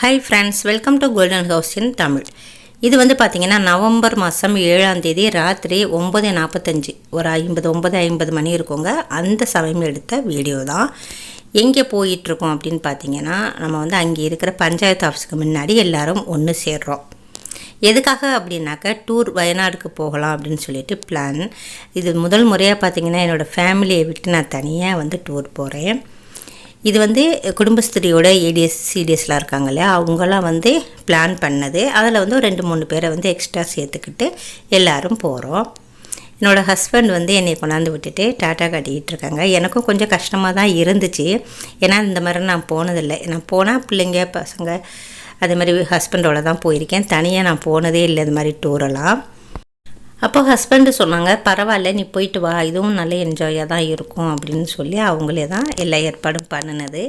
Hi friends welcome to golden house in Tamil இது வந்து பார்த்திங்கன்னா நவம்பர் மாதம் ஏழாம் தேதி ராத்திரி ஒம்பது நாற்பத்தஞ்சு ஒரு ஐம்பது ஒம்பது ஐம்பது மணி இருக்குங்க. அந்த சமயம் எடுத்த வீடியோ தான். எங்கே போயிட்டுருக்கோம் அப்படின்னு பார்த்தீங்கன்னா நம்ம வந்து அங்கே இருக்கிற பஞ்சாயத்து ஆஃபீஸுக்கு முன்னாடி எல்லாரும் ஒன்று சேர்றோம். எதுக்காக அப்படின்னாக்கா டூர் வயநாடுக்கு போகலாம் அப்படின்னு சொல்லிட்டு பிளான் இது முதல் முறையாக பார்த்தீங்கன்னா என்னோடய ஃபேமிலியை விட்டு நான் தனியாக வந்து டூர் போகிறேன் இது வந்து குடும்பஸ்திரியோட ஏடிஎஸ் சிடிஎஸ்லாம் இருக்காங்க இல்லையா? அவங்களாம் வந்து பிளான் பண்ணது. அதில் வந்து ஒரு ரெண்டு மூணு பேரை வந்து எக்ஸ்ட்ரா சேர்த்துக்கிட்டு எல்லோரும் போகிறோம் என்னோடய ஹஸ்பண்ட் வந்து என்னை கொண்டாந்து விட்டுட்டு டாட்டா காட்டிக்கிட்டு இருக்காங்க. எனக்கும் கொஞ்சம் கஷ்டமாக தான் இருந்துச்சு. ஏன்னா இந்த மாதிரி நான் போனதில்லை. நான் போனால் பிள்ளைங்க பசங்க அதே மாதிரி ஹஸ்பண்டோட தான் போயிருக்கேன். தனியாக நான் போனதே இல்லை இது மாதிரி டூரெல்லாம் அப்போ ஹஸ்பண்டு சொன்னாங்க பரவாயில்ல நீ போயிட்டு வா. இதுவும் நல்ல என்ஜாயாக தான் இருக்கும் அப்படின்னு சொல்லி அவங்களே தான் எல்லா ஏற்பாடும் பண்ணினது.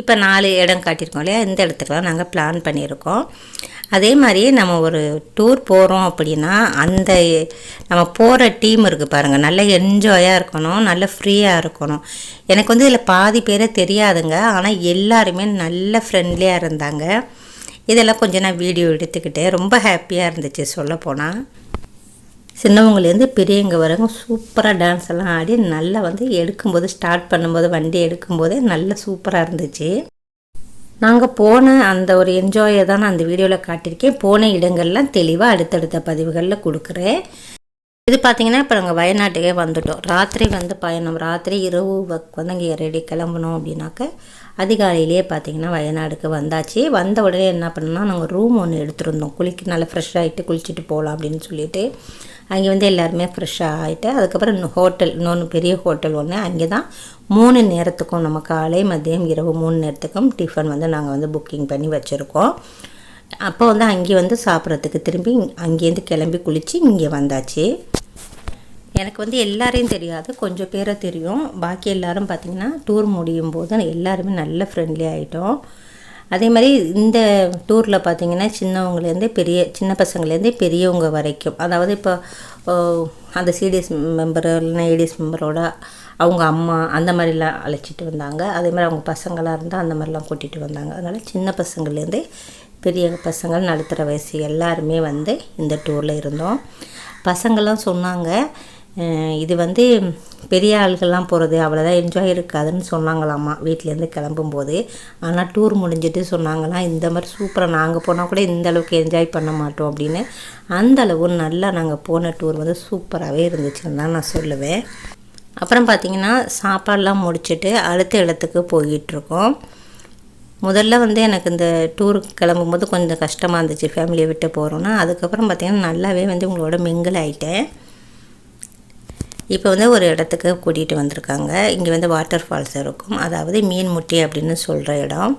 இப்போ நாலு இடம் காட்டியிருக்கோம் இல்லையா? இந்த இடத்துக்குலாம் நாங்கள் பிளான் பண்ணியிருக்கோம். அதே மாதிரி நம்ம ஒரு டூர் போகிறோம் அப்படின்னா அந்த நம்ம போகிற டீம் இருக்குது பாருங்கள் நல்ல என்ஜாயாக இருக்கணும் நல்ல ஃப்ரீயாக இருக்கணும். எனக்கு வந்து இதில் பாதி பேரை தெரியாதுங்க. ஆனால் எல்லாருமே நல்ல ஃப்ரெண்ட்லியாக இருந்தாங்க. இதெல்லாம் கொஞ்சம் நான் வீடியோ எடுத்துக்கிட்டேன் ரொம்ப ஹாப்பியாக இருந்துச்சு சொல்லப்போனால் சின்னவங்கலேருந்து பெரியவங்க வரவங்க சூப்பராக டான்ஸ் எல்லாம் ஆடி நல்லா வந்து எடுக்கும்போது ஸ்டார்ட் பண்ணும்போது வண்டி எடுக்கும்போதே நல்லா சூப்பராக இருந்துச்சு. நாங்கள் போன அந்த ஒரு என்ஜாயை தான் நான் அந்த வீடியோவில் காட்டியிருக்கேன். போன இடங்கள்லாம் தெளிவாக அடுத்தடுத்த பதிவுகளில் கொடுக்குறேன். இது பார்த்தீங்கன்னா இப்போ நாங்கள் வயநாட்டுக்கே வந்துட்டோம். ராத்திரி வந்து பயணம். ராத்திரி இரவு வந்து அங்கே ரெடி கிளம்பணும் அப்படின்னாக்க அதிகாலையிலேயே பார்த்தீங்கன்னா வயநாடுக்கு வந்தாச்சு. வந்த உடனே என்ன பண்ணோம்னா நாங்கள் ரூம் ஒன்று எடுத்துருந்தோம். குளிக்க நல்லா ஃப்ரெஷ் ஆகிட்டு குளிச்சுட்டு போகலாம் அப்படின்னு சொல்லிட்டு. அங்கே வந்து எல்லாருமே ஃப்ரெஷ்ஷாக ஆகிட்டு அதுக்கப்புறம் ஹோட்டல் இன்னொன்று பெரிய ஹோட்டல் ஒன்று அங்கே தான் மூணு நேரத்துக்கும் நம்ம காலை மதியம் இரவு மூணு நேரத்துக்கும் டிஃபன் வந்து நாங்கள் வந்து புக்கிங் பண்ணி வச்சுருக்கோம். அப்போ வந்து அங்கே வந்து சாப்பிட்றதுக்கு திரும்பி அங்கேருந்து கிளம்பி குளித்து இங்கே வந்தாச்சு. எனக்கு வந்து எல்லாரையும் தெரியாது கொஞ்சம் பேரை தெரியும். பாக்கி எல்லாரும் பார்த்திங்கன்னா டூர் முடியும் போது எல்லாருமே நல்ல ஃப்ரெண்ட்லி ஆகிட்டோம் அதே மாதிரி இந்த டூரில் பார்த்திங்கன்னா சின்னவங்கலேருந்து பெரிய சின்ன பசங்கள்லேருந்தே பெரியவங்க வரைக்கும். அதாவது இப்போ அந்த சிடிஎஸ் மெம்பர் இல்லைன்னா ஏடிஎஸ் மெம்பரோட அவங்க அம்மா அந்த மாதிரிலாம் அழைச்சிட்டு வந்தாங்க. அதே மாதிரி அவங்க பசங்களாக இருந்தால் அந்த மாதிரிலாம் கூட்டிகிட்டு வந்தாங்க. அதனால் சின்ன பசங்கள்லேருந்தே பெரிய பசங்கள் நடுத்தர வயசு எல்லாருமே வந்து இந்த டூரில் இருந்தோம். பசங்கள்லாம் சொன்னாங்க இது வந்து பெரிய ஆள்கள்லாம் போகிறது அவ்வளோதான் என்ஜாய் இருக்காதுன்னு சொன்னாங்களாம்மா. வீட்டிலேருந்து கிளம்பும்போது. ஆனால் டூர் முடிஞ்சிட்டு சொன்னாங்களாம் இந்த மாதிரி சூப்பராக நாங்கள் போனால் கூட இந்த அளவுக்கு என்ஜாய் பண்ண மாட்டோம் அப்படின்னு. அந்த அளவு நல்லா நாங்கள் போன டூர் வந்து சூப்பராகவே இருந்துச்சுன்னு தான் நான் சொல்லுவேன். அப்புறம் பார்த்திங்கன்னா சாப்பாடெலாம் முடிச்சுட்டு அடுத்த இடத்துக்கு போயிட்டுருக்கோம். முதல்ல வந்து எனக்கு இந்த டூருக்கு கிளம்பும்போது கொஞ்சம் கஷ்டமாக இருந்துச்சு ஃபேமிலியை விட்டு போகிறோன்னா அதுக்கப்புறம் பார்த்திங்கன்னா நல்லாவே வந்து உங்களோட மிங்கிள் ஆகிட்டேன் இப்போ வந்து ஒரு இடத்துக்கு கூட்டிகிட்டு வந்திருக்காங்க. இங்கே வந்து வாட்டர் ஃபால்ஸ் இருக்கும். அதாவது மீன் முட்டி அப்படின்னு சொல்கிற இடம்.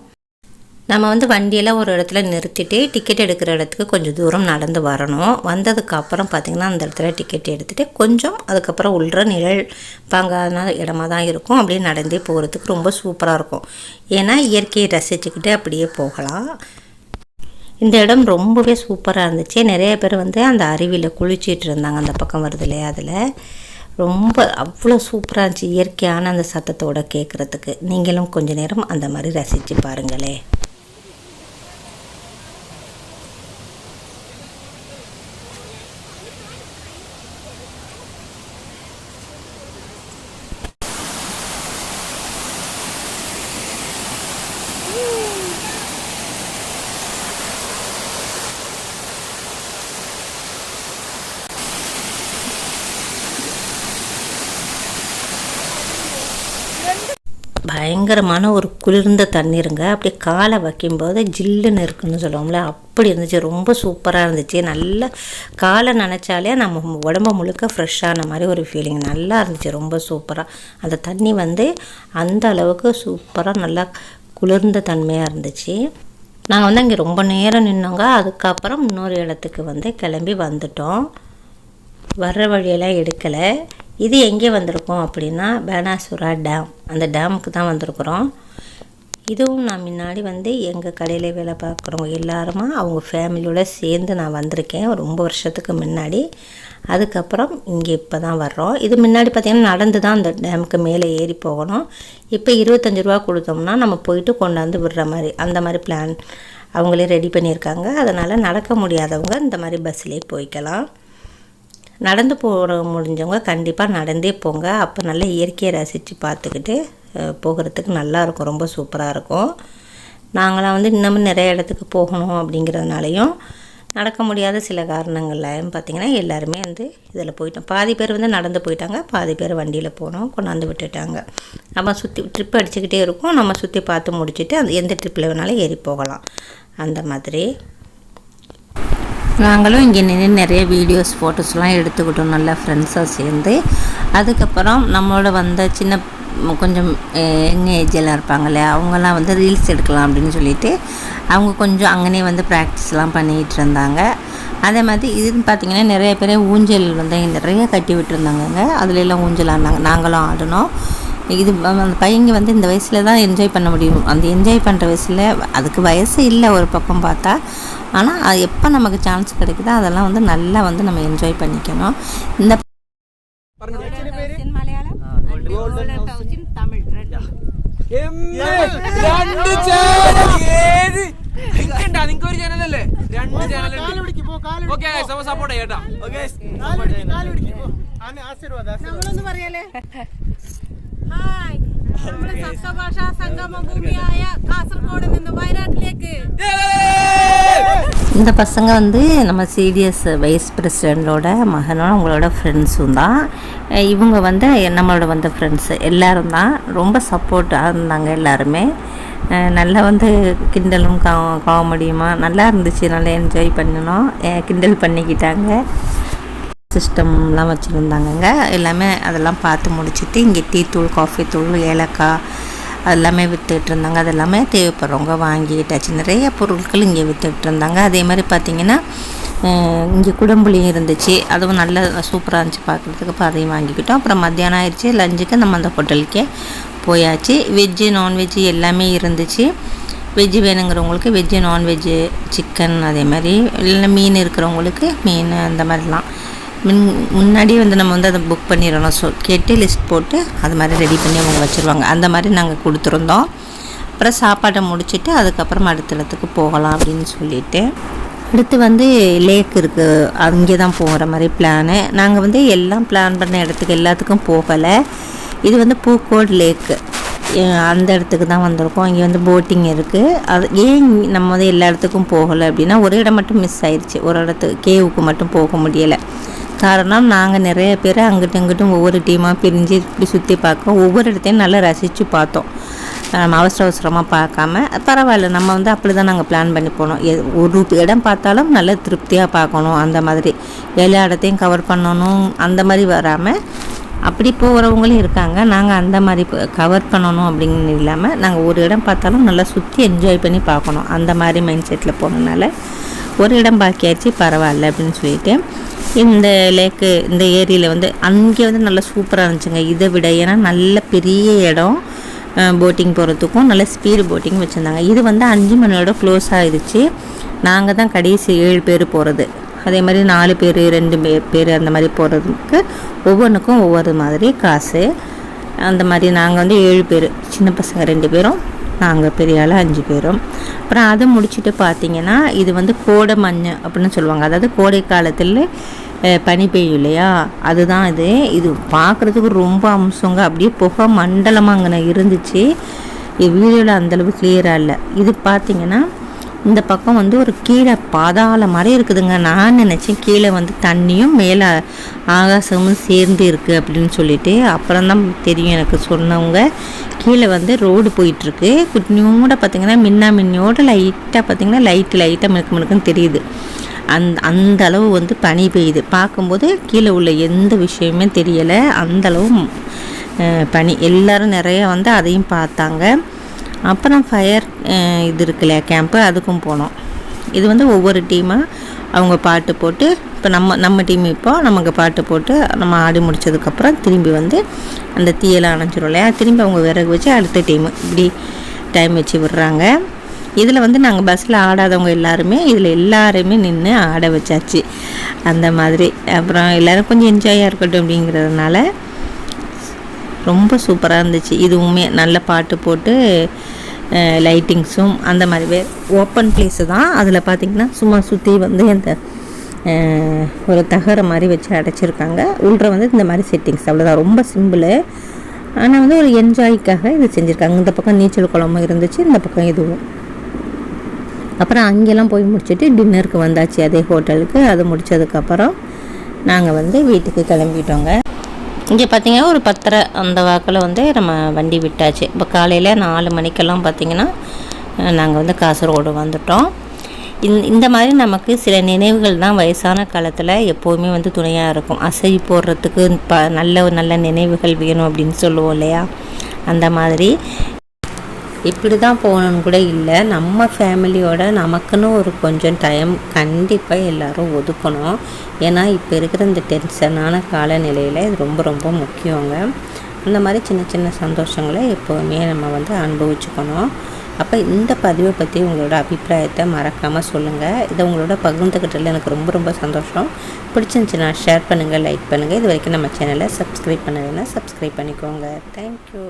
நம்ம வந்து வண்டியெல்லாம் ஒரு இடத்துல நிறுத்திட்டு டிக்கெட் எடுக்கிற இடத்துக்கு கொஞ்சம் தூரம் நடந்து வரணும். வந்ததுக்கப்புறம் பார்த்திங்கன்னா அந்த இடத்துல டிக்கெட் எடுத்துகிட்டு கொஞ்சம் அதுக்கப்புறம் உள்ள நிழல் பாங்கான இடமா தான் இருக்கும். அப்படியே நடந்தே போகிறதுக்கு ரொம்ப சூப்பராக இருக்கும். ஏன்னா இயற்கையை ரசிச்சுக்கிட்டு அப்படியே போகலாம். இந்த இடம் ரொம்பவே சூப்பராக இருந்துச்சு. நிறைய பேர் வந்து அந்த அருவியில் குளிச்சிட்டு இருந்தாங்க. அந்த பக்கம் வருது இல்லையா அதில். ரொம்ப அவ்வளோ சூப்பராக இருந்துச்சு இயற்கையான அந்த சத்தத்தோடு கேட்குறதுக்கு நீங்களும் கொஞ்ச நேரம் அந்த மாதிரி ரசித்து பாருங்களேன் பயங்கரமான ஒரு குளிர்ந்த தண்ணீருங்க. அப்படியே காலை வைக்கும்போது ஜில்லுன்னு இருக்குன்னு சொல்லுவோம்ல அப்படி இருந்துச்சு. ரொம்ப சூப்பராக இருந்துச்சு. நல்லா காலை நினச்சாலே நம்ம உடம்பு முழுக்க ஃப்ரெஷ்ஷான மாதிரி ஒரு ஃபீலிங் நல்லா இருந்துச்சு. ரொம்ப சூப்பராக அந்த தண்ணி வந்து அந்த அளவுக்கு சூப்பராக நல்லா குளிர்ந்த தன்மையாக இருந்துச்சு. நாங்கள் வந்து அங்கே ரொம்ப நேரம் நின்னோங்க. அதுக்கப்புறம் இன்னொரு இடத்துக்கு வந்து கிளம்பி வந்துட்டோம். வர்ற வழியெல்லாம் எடுக்கலை. இது எங்கே வந்திருக்கோம் அப்படின்னா பேனாசுரா டேம். அந்த டேமுக்கு தான் வந்திருக்குறோம். இதுவும் நான் முன்னாடி வந்து எங்கள் கடையில் வேலை பார்க்குறவங்க எல்லாருமா அவங்க ஃபேமிலியோடு சேர்ந்து நான் வந்திருக்கேன் ரொம்ப வருஷத்துக்கு முன்னாடி. அதுக்கப்புறம் இங்கே இப்போ தான் வர்றோம். இது முன்னாடி பார்த்திங்கன்னா நடந்து தான் அந்த டேமுக்கு மேலே ஏறி போகணும். இப்போ இருபத்தஞ்சி ரூபா கொடுத்தோம்னா நம்ம போயிட்டு கொண்டாந்து விடுற மாதிரி அந்த மாதிரி பிளான் அவங்களே ரெடி பண்ணியிருக்காங்க. அதனால் நடக்க முடியாதவங்க இந்த மாதிரி பஸ்லேயே போய்க்கலாம். நடந்து போகிற முடிஞ்சவங்க கண்டிப்பாக நடந்தே போங்க. அப்போ நல்லா இயற்கையை ரசித்து பார்த்துக்கிட்டு போகிறதுக்கு நல்லாயிருக்கும் ரொம்ப சூப்பராக இருக்கும். நாங்களாம் வந்து இன்னமும் நிறைய இடத்துக்கு போகணும் அப்படிங்கிறதுனாலையும் நடக்க முடியாத சில காரணங்கள்லையும் பார்த்திங்கன்னா எல்லாருமே வந்து இதில் போயிட்டோம். பாதி பேர் வந்து நடந்து போயிட்டாங்க. பாதி பேர் வண்டியில் போனோம். கொண்டாந்து விட்டுட்டாங்க. நம்ம சுற்றி ட்ரிப் அடிச்சுக்கிட்டே இருக்கோம். நம்ம சுற்றி பார்த்து முடிச்சுட்டு அந்த எந்த ட்ரிப்பில் வேணாலும் ஏறி போகலாம். அந்த மாதிரி. நாங்களும் இங்கே நின்று நிறைய வீடியோஸ் ஃபோட்டோஸ்லாம் எடுத்துக்கிட்டோம் நல்லா ஃப்ரெண்ட்ஸாக சேர்ந்து. அதுக்கப்புறம் நம்மளோட வந்த சின்ன கொஞ்சம் எங்க ஏஜெல்லாம் இருப்பாங்க இல்லையா அவங்கெல்லாம் வந்து ரீல்ஸ் எடுக்கலாம் அப்படின்னு சொல்லிட்டு அவங்க கொஞ்சம் அங்கனே வந்து ப்ராக்டிஸ்லாம் பண்ணிகிட்டு இருந்தாங்க. அதே மாதிரி இதுன்னு பார்த்தீங்கன்னா நிறைய பேர் ஊஞ்சல் வந்து நிறைய கட்டி விட்டுருந்தாங்கங்க. அதுல எல்லாம் ஊஞ்சல் ஆடினாங்க. நாங்களும் ஆடினோம். இது வ- அந்த பையங்க வந்து இந்த வயசில் தான் என்ஜாய் பண்ண முடியும் அந்த என்ஜாய் பண்ணுற வயசில் அதுக்கு வயசு இல்லை ஒரு பக்கம் பார்த்தா ஆனால் அது எப்போ நமக்கு சான்ஸ் கிடைக்குதோ அதெல்லாம் வந்து நல்லா வந்து நம்ம என்ஜாய் பண்ணிக்கணும் இந்த രണ്ട് ചാനൽ ഏത് നിങ്ങണ്ടാ നിങ്ങക്ക് ഒരു ചാനലല്ലേ രണ്ട് ചാനൽ ഓക്കെ സമ സപ്പോർട്ട് ചെയ്യട്ടാ നമ്മളൊന്ന് പറയല്ലേ ഹായ് നമ്മുടെ സപ്തഭാഷാ സംഗമ ഭൂമിയായ കാസർഗോഡ് നിന്ന് വയനാട്ടിലേക്ക് இந்த பசங்க வந்து நம்ம சிடிஎஸ் வைஸ் பிரசிடெண்டோட மகனும் அவங்களோட ஃப்ரெண்ட்ஸும் தான் அஹ் இவங்க வந்து நம்மளோட வந்த ஃப்ரெண்ட்ஸு எல்லாரும் தான் ரொம்ப சப்போர்ட்டாக இருந்தாங்க எல்லாருமே அஹ் நல்லா வந்து கிண்டலும் கா காமெடியுமா நல்லா இருந்துச்சு நல்லா என்ஜாய் பண்ணினோம் அஹ் கிண்டல் பண்ணிக்கிட்டாங்க சிஸ்டம்லாம் வச்சுருந்தாங்கங்க. எல்லாமே அதெல்லாம் பார்த்து முடிச்சுட்டு இங்கே டீ தூள் காஃபி தூள் ஏலக்காய் அதெல்லாமே வித்துட்டு இருந்தாங்க அதெல்லாமே தேவைப்படுறவங்க வாங்கிட்டாச்சு நிறைய பொருட்கள் இங்கே வித்துட்டு இருந்தாங்க அதே மாதிரி பார்த்திங்கன்னா இங்கே குடம்புளியும் இருந்துச்சு. அதுவும் நல்ல சூப்பராக இருந்துச்சு பார்க்குறதுக்கு. அப்போ அதையும் வாங்கிக்கிட்டோம். அப்புறம் மத்தியானம் ஆயிடுச்சு. லஞ்சுக்கு நம்ம அந்த ஹோட்டலுக்கே போயாச்சு. வெஜ்ஜு நான்வெஜ்ஜு எல்லாமே இருந்துச்சு. வெஜ்ஜு வேணுங்கிறவங்களுக்கு வெஜ்ஜு நான்வெஜ்ஜு சிக்கன் அதே மாதிரி இல்லை மீன் இருக்கிறவங்களுக்கு மீன் அந்த மாதிரிலாம். முன் முன்னாடியே வந்து நம்ம வந்து அதை புக் பண்ணிடணும். ஸோ கேட்டு லிஸ்ட் போட்டு அது மாதிரி ரெடி பண்ணி அவங்க வச்சுருவாங்க. அந்த மாதிரி நாங்கள் கொடுத்துருந்தோம். அப்புறம் சாப்பாட்டை முடிச்சுட்டு அதுக்கப்புறம் அடுத்த இடத்துக்கு போகலாம் அப்படின்னு சொல்லிட்டு. அடுத்து வந்து லேக் இருக்குது அங்கே தான் போகிற மாதிரி பிளானு நாங்கள் வந்து எல்லாம் பிளான் பண்ண இடத்துக்கு எல்லாத்துக்கும் போகலை. இது வந்து பூக்கோடு லேக்கு அந்த இடத்துக்கு தான் வந்திருக்கோம். இங்கே வந்து போட்டிங் இருக்குது அது ஏன் நம்ம வந்து எல்லா இடத்துக்கும் போகலை அப்படின்னா ஒரு இடம் மட்டும் மிஸ் ஆயிடுச்சு ஒரு இடத்துக்கு கேவுக்கு மட்டும் போக முடியலை. காரணம் நாங்கள் நிறைய பேர் அங்கிட்டும் இங்கிட்டும் ஒவ்வொரு டீமாக பிரிஞ்சு இப்படி சுற்றி பார்க்க ஒவ்வொரு இடத்தையும் நல்லா ரசித்து பார்த்தோம். நம்ம அவசர அவசரமாக பார்க்காம. பரவாயில்ல நம்ம வந்து அப்படி தான் நாங்கள் பிளான் பண்ணி போனோம். ஒரு இடம் பார்த்தாலும் நல்ல திருப்தியாக பார்க்கணும். அந்த மாதிரி எல்லா இடத்தையும் கவர் பண்ணணும். அந்த மாதிரி வராமல் அப்படி போகிறவங்களும் இருக்காங்க. நாங்கள் அந்த மாதிரி கவர் பண்ணணும் அப்படின்னு இல்லாமல் நாங்கள் ஒரு இடம் பார்த்தாலும் நல்லா சுற்றி என்ஜாய் பண்ணி பார்க்கணும். அந்த மாதிரி மைண்ட் செட்டில் போனதுனால ஒரு இடம் பாக்கியாச்சு பரவாயில்ல அப்படின்னு சொல்லிட்டு. இந்த லேக்கு இந்த ஏரியில் வந்து அங்கே வந்து நல்லா சூப்பராக இருந்துச்சுங்க. இதை விட ஏன்னா நல்ல பெரிய இடம் போட்டிங் போகிறதுக்கும் நல்ல ஸ்பீடு போட்டிங் வச்சுருந்தாங்க. இது வந்து அஞ்சு மணியோட க்ளோஸ் ஆயிடுச்சு. நாங்கள் தான் கடைசி ஏழு பேர் போகிறது அதே மாதிரி நாலு பேர் ரெண்டு பேர் அந்த மாதிரி போகிறதுக்கு ஒவ்வொன்றுக்கும் ஒவ்வொரு மாதிரி காசு. அந்த மாதிரி நாங்கள் வந்து ஏழு பேர் சின்ன பசங்க ரெண்டு பேரும். நாங்கள் பெரிய ஆள் அஞ்சு பேரும். அப்புறம் அதை முடிச்சுட்டு பார்த்தீங்கன்னா இது வந்து கோடை மஞ்சள் அப்படின்னு சொல்லுவாங்க. அதாவது கோடை காலத்தில் பனி பெய்யும் இல்லையா? அதுதான் இது. இது பார்க்குறதுக்கு ரொம்ப அம்சங்க. அப்படியே புகை மண்டலமாக அங்கே இருந்துச்சு இது வீடியோவில் அந்தளவு கிளியராக இல்லை. இது பார்த்தீங்கன்னா இந்த பக்கம் வந்து ஒரு கீழே பாதாள மாதிரி இருக்குதுங்க. நான் நினச்சேன் கீழே வந்து தண்ணியும் மேலே ஆகாசமும் சேர்ந்து இருக்குது அப்படின்னு சொல்லிட்டு. அப்புறம் தான் தெரியும் எனக்கு சொன்னவங்க. கீழே வந்து ரோடு போயிட்டுருக்கு. குட்டினியோட பார்த்திங்கன்னா மின்னா மின்னியோட லைட்டாக பார்த்தீங்கன்னா லைட்டு லைட்டாக மினுக்கு மினுக்குன்னு தெரியுது. அந் அந்த அளவு வந்து பனி பெய்யுது. பார்க்கும்போது கீழே உள்ள எந்த விஷயமே தெரியலை. அந்த அளவு பனி. எல்லாரும் நிறைய வந்து அதையும் பார்த்தாங்க. அப்புறம் ஃபயர் இது இருக்குல்ல கேம்ப்பு அதுக்கும் போனோம். இது வந்து ஒவ்வொரு டீமாக அவங்க பாட்டு போட்டு இப்போ நம்ம நம்ம டீம் இப்போ நமக்கு பாட்டு போட்டு நம்ம ஆடி முடிச்சதுக்கப்புறம் திரும்பி வந்து அந்த தீயெல்லாம் அணைஞ்சிரும் இல்லையா திரும்பி அவங்க விறகு வச்சு அடுத்த டீமு இப்படி டைம் வச்சு விடுறாங்க. இதில் வந்து நாங்கள் பஸ்ஸில் ஆடாதவங்க எல்லாருமே இதில் எல்லாருமே நின்று ஆட வச்சாச்சு. அந்த மாதிரி. அப்புறம் எல்லோரும் கொஞ்சம் என்ஜாயாக இருக்கட்டும் அப்படிங்கிறதுனால ரொம்ப சூப்பராக இருந்துச்சு. இதுவுமே நல்ல பாட்டு போட்டு லைட்டிங்ஸும் அந்த மாதிரி ஓப்பன் பிளேஸு தான். அதில் பார்த்திங்கன்னா சும்மா சுற்றி வந்து இந்த ஒரு தகர மாதிரி வச்சு அடைச்சிருக்காங்க. உள்ள வந்து இந்த மாதிரி செட்டிங்ஸ் அவ்வளோதான் ரொம்ப சிம்பிளு ஆனால் வந்து ஒரு என்ஜாய்க்காக இது செஞ்சுருக்காங்க. இந்த பக்கம் நீச்சல் குளமும் இருந்துச்சு இந்த பக்கம் இதுவும். அப்புறம் அங்கெல்லாம் போய் முடிச்சுட்டு டின்னருக்கு வந்தாச்சு. அதே ஹோட்டலுக்கு அது முடிச்சதுக்கப்புறம் நாங்கள் வந்து வீட்டுக்கு கிளம்பிட்டோங்க. இங்கே பார்த்தீங்கன்னா ஒரு பத்தரை அந்த வாக்கில் வந்து நம்ம வண்டி விட்டாச்சு. இப்போ காலையில் நாலு மணிக்கெல்லாம் பார்த்திங்கன்னா நாங்கள் வந்து காசர்கோடு வந்துட்டோம். இந்த இந்த மாதிரி நமக்கு சில நினைவுகள் தான் வயசான காலத்தில் எப்போவுமே வந்து துணையாக இருக்கும். அசை போடுறதுக்கு ப நல்ல நல்ல நினைவுகள் வேணும் அப்படின்னு சொல்லுவோம் இல்லையா? அந்த மாதிரி. இப்படி தான் போகணுன்னு கூட இல்லை. நம்ம ஃபேமிலியோட நமக்குன்னு ஒரு கொஞ்சம் டைம் கண்டிப்பாக எல்லாரும் ஒதுக்கணும். ஏன்னா இப்போ இருக்கிற இந்த டென்ஷனான காலநிலையில் இது ரொம்ப ரொம்ப முக்கியங்க. அந்த மாதிரி சின்ன சின்ன சந்தோஷங்களை எப்போவுமே நம்ம வந்து அனுபவிச்சுக்கணும். அப்போ இந்த பதிவை பற்றி உங்களோட அபிப்பிராயத்தை மறக்காமல் சொல்லுங்கள் இதை உங்களோட பகிர்ந்துக்கிட்டதில் எனக்கு ரொம்ப ரொம்ப சந்தோஷம். பிடிச்சிருந்துச்சுன்னா ஷேர் பண்ணுங்கள் லைக் பண்ணுங்கள் இது வரைக்கும் நம்ம சேனலை சப்ஸ்கிரைப் பண்ணலைன்னா சப்ஸ்கிரைப் பண்ணிக்கோங்க. தேங்க்யூ